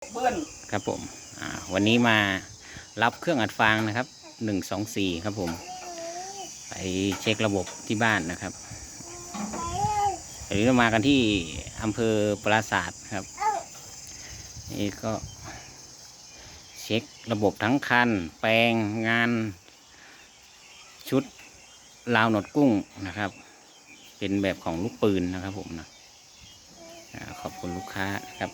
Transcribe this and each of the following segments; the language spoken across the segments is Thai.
เบิ้ลครับผมวันนี้มารับเครื่องอัดฟางนะครับหนึ่งสองสี่ครับผม ไปเช็คระบบที่บ้านนะครับวันนี้เรามากันที่อำเภอปราศาสตร์ครับนี่ก็เช็คระบบทั้งคัน แปลงงาน ชุดลาวหนดกุ้งนะครับ เป็นแบบของลูกปืนนะครับผมนะขอบคุณลูกค้าครับ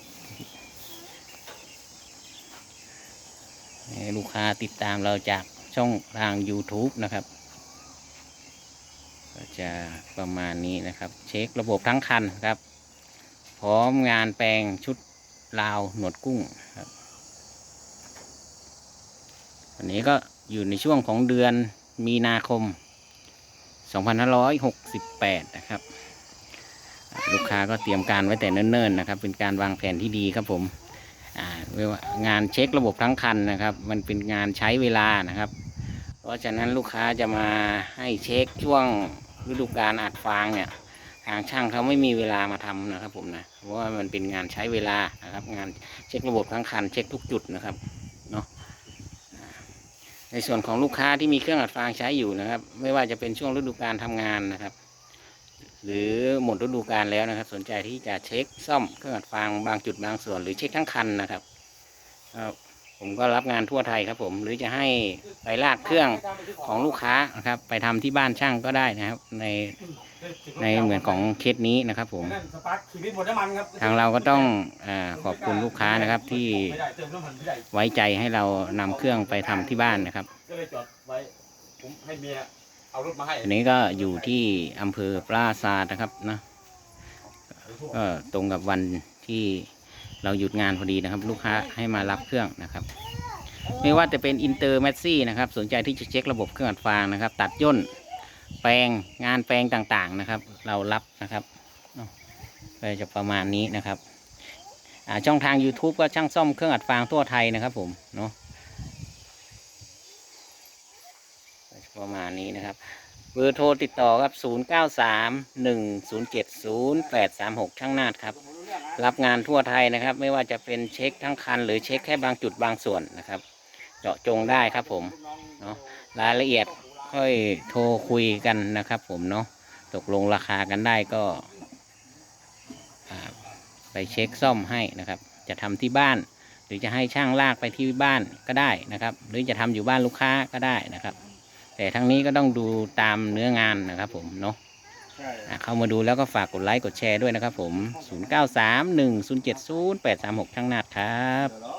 ให้ ลูกค้าติดตามเราจากช่องทาง YouTube นะครับ ก็จะประมาณนี้นะครับ เช็คระบบทั้งคันครับ พร้อมงานแปลงชุดลาวหนวดกุ้งครับวันนี้ก็อยู่ในช่วงของเดือนมีนาคม 2568 นะครับ ลูกค้าก็เตรียมการไว้แต่เนิ่นๆนะครับ เป็นการวางแผนที่ดีครับผม งานเช็คระบบทั้งคันนะครับ มันเป็นงานใช้เวลานะครับ เพราะฉะนั้นลูกค้าจะมาให้เช็คช่วงฤดูกาลอัดฟางเนี่ยทางช่างเขาไม่มีเวลามาทำนะครับ ผมนะเพราะว่ามันเป็นงานใช้เวลานะครับ งานเช็คระบบทั้งคันเช็คทุกจุดนะครับเนาะในส่วนของลูกค้าที่มีเครื่องอัดฟางใช้อยู่นะครับ ไม่ว่าจะเป็นช่วงฤดูกาลทำงานนะครับ หรือหมดฤดูกาลแล้วนะครับ สนใจที่จะเช็คซ่อมเครื่องอัดฟางบางจุดบางส่วน หรือเช็คทั้งคันนะครับครับผมก็รับงานทั่วไทยครับผม หรือจะให้ไปลาดเครื่องของลูกค้านะครับ ไปทำที่บ้านช่างก็ได้นะครับ ในในเหมือนของเคสนี้นะครับ ผมนั่นสปาร์คชีวิตหมดน้ำมันครับทางเราก็ต้องอาขอบคุณลูกค้านะครับที่ไม่ได้เติมน้ำมันไม่ได้ไว้ใจให้เรานำเครื่องไปทำที่บ้านนะครับก็เลยจอดไว้ผมให้เมีย เอารถมาให้อันนี้ก็อยู่ที่อำเภอปราศาสตร์นะครับนะก็ตรงกับวันที่เราหยุดงานพอดีนะครับ ลูกค้าให้มารับเครื่องนะครับ ไม่ว่าจะเป็นอินเตอร์แมสซี่นะครับ สนใจที่จะเช็คระบบเครื่องอัดฟางนะครับ ตัดย่นแปลงงานแปลงต่างๆนะครับ เรารับนะครับเนาะก็จะประมาณนี้นะครับช่องทาง YouTube ก็ช่างซ่อมเครื่องอัดฟางทั่วไทยนะครับผมเนาะก็จะ ประมาณนี้นะครับเบอร์โทรติดต่อครับ 0 9 3 1 0 7 0 8 3 6 ช่างนาดครับ รับงานทั่วไทยนะครับ ไม่ว่าจะเป็นเช็คทั้งคัน หรือเช็คแค่บางจุดบางส่วนนะครับ เจาะจงได้ครับผมเนาะรายละเอียดค่อยโทรคุยกันนะครับ ผมเนาะตกลงราคากันได้ก็ ไปเช็คซ่อมให้นะครับ จะทำที่บ้าน หรือจะให้ช่างลากไปที่บ้านก็ได้นะครับ หรือจะทำอยู่บ้านลูกค้าก็ได้นะครับ แต่ทั้งนี้ก็ต้องดูตามเนื้องานนะครับผมเนาะใช่อะเข้ามาดูแล้วก็ฝากกดไลค์กดแชร์ด้วยนะครับผม 0931070836 ช่างนาดครับเดี๋ยว